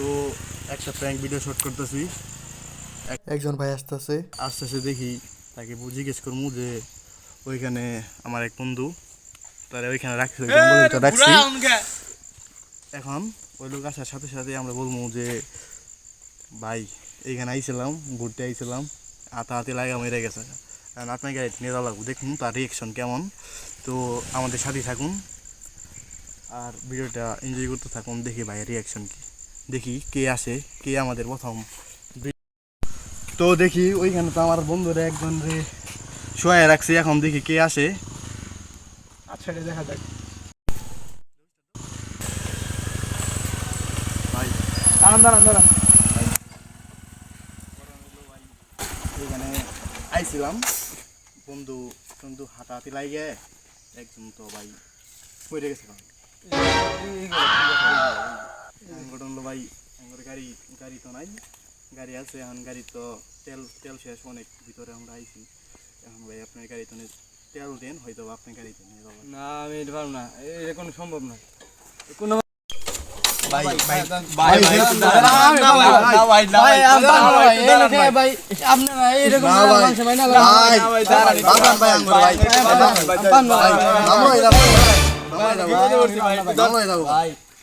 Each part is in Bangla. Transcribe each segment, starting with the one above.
তো একটা প্র্যাঙ্ক ভিডিও শুট করতেছি। একজন ভাই আসতেছে। আস্তে আস্তে দেখি তাকে জিজ্ঞেস করব যে ওইখানে আমার এক বন্ধু তারা ওইখানে রাখছি রাখছি। এখন ওই লোক আসার সাথে সাথে আমরা বলব যে ভাই এইখানে আইছিলাম ঘুরতে আইছিলাম হাতা হাতে লাগা মেরে গেছে। কারণ আপনার গাড়ি নিয়ে যাওয়া লাগবো দেখুন তার রিয়েকশন কেমন। তো আমাদের সাথেই থাকুন আর ভিডিওটা এনজয় করতে থাকুন দেখি ভাই রিয়াকশন কি। দেখি কে আসে কে আমাদের প্রথম তো দেখি ওইখানে তো আমার বন্ধুরা একজন রে শোয়া রাখছি এখন দেখি কে আসে আচ্ছা দেখা যাক ভাই দাঁড়ান দাঁড়ান দাঁড়ান এখানে আইছিলাম বন্ধু বন্ধু হাতাহাতি লাগে একজন তো ভাই পড়ে গেছে ভাই ঘটনা হলো ভাই আমার গাড়ি গাড়ি তো নাই গাড়ি আছে এখন গাড়ি তো তেল তেল শেষ অনেক ভিতরে আমরা আইছি এখন ভাই আপনার গাড়ি তো তেল দেন হয়তো আপনার গাড়িতে নিয়ে যাব না আমি এটা পারব না এটা কোনো সম্ভব না কোনো ভাই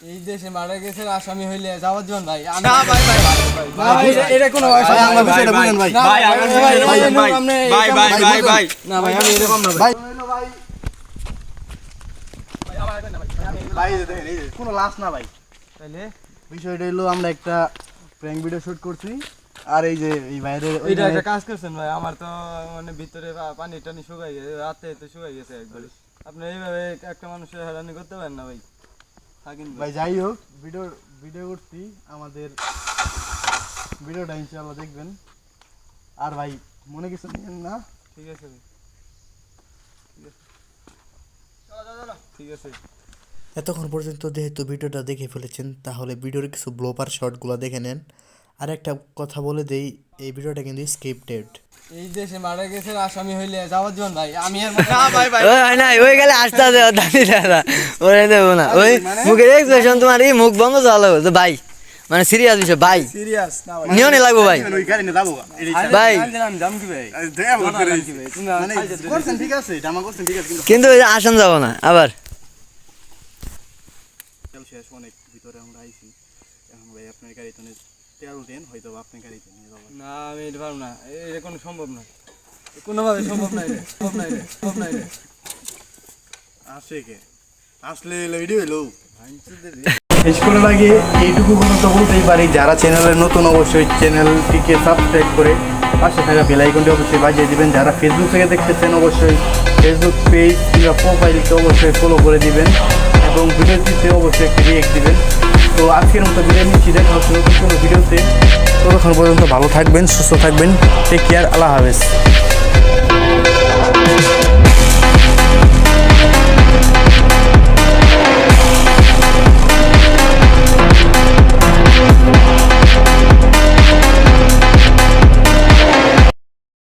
এই দেশে মারা গেছে আসামি হইলে যাওয়ার ভাই না, ভাই, ভাই, ভাই, ভাই, ভাই, এটা- এটা কোনো ভাই, ভাই, আমার বিষয়টা বুঝেন, ভাই। না, ভাই, ভাই, ভাই, ভাই, ভাই। আপনি ভাই, এরকম- ভাই, ভাই, ভাই। না ভাই আমি এরকম না ভাই ভাই ভাই, এই যে দেখেন, এই যে, কোনো লাশ না ভাই তাইলে বিষয়টা হলো আমরা একটা প্র্যাঙ্ক ভিডিও শুট করছি আর এই যে এই বাইরে ওইটা একটা কাজ করছেন ভাই আমার তো মানে ভিতরে পানি টানি শুকাই গেছে রাতে তো শুকাই গেছে একবারে আপনি এইভাবে একটা মানুষের হেরানি করতে পারেন না ভাই ভাই ভাই যাই হোক ভিডিও ভিডিও করছি আমাদের ভিডিওটা ইনশাআল্লাহ দেখবেন। আর ভাই মনে কিছু নিয়েন না? ঠিক আছে ভাই। ঠিক আছে। ঠিক আছে। এতক্ষণ পর্যন্ত যেহেতু ভিডিওটা দেখে ফেলেছেন তাহলে ভিডিওর কিছু ব্লোপার শটগুলো দেখে নেন। আর একটা কথা বলে দেই এই ভিডিওটা কিন্তু স্ক্রিপ্টেড এই দেশে মারা গেছে আসামি হইলে যাওয়ার ভাই। আমি আর না ভাই ভাই। ওই না ওই গেলে আসতে হবে দাঁড়িয়ে দাঁড়া ওরে দেবো না। ওই মুখের এক্সপ্রেশন তোমার এই মুখ বন্ধ চালো তো ভাই মানে সিরিয়াস বিষয় ভাই। সিরিয়াস না ভাই। নিও নি লাগবো ভাই। ওই গাড়ি নিয়ে যাব ভাই। আমি জাম কি ভাই? আরে দেখা বল করে জাম কি ভাই? তুমি মানে করছেন ঠিক আছে জামা করছেন ঠিক আছে কিন্তু আসন যাব না আবার। শেষ অনেক ভিতরে আমরা আইছি। এখন ভাই আপনার গাড়িতে নে- তেল দেন হয়তো বা আপনার গাড়িতে নিয়ে যাব না আমি এটা পারব না। এটা কোনো সম্ভব না। কোনোভাবে সম্ভব নাই রে, সম্ভব নাই রে, সম্ভব নাই রে। আসে কে? আসলে এলো শেষ করার আগে এইটুকু কোনো তো বলতেই পারি। যারা চ্যানেলে নতুন অবশ্যই চ্যানেলটিকে সাবস্ক্রাইব করে পাশে থাকা বেল আইকনটি অবশ্যই বাজিয়ে দিবেন। যারা ফেসবুক থেকে দেখতেছেন অবশ্যই ফেসবুক পেজ কিংবা প্রোফাইলকে অবশ্যই ফলো করে দিবেন এবং ভিডিওটিতে অবশ্যই একটি রিয়েক্ট দিবেন। তো আজকের মতো বিদায় নিচ্ছি, দেখা নতুন কোনো ভিডিওতে। ততক্ষণ পর্যন্ত ভালো থাকবেন, সুস্থ থাকবেন টেক কেয়ার আল্লাহ হাফেজ।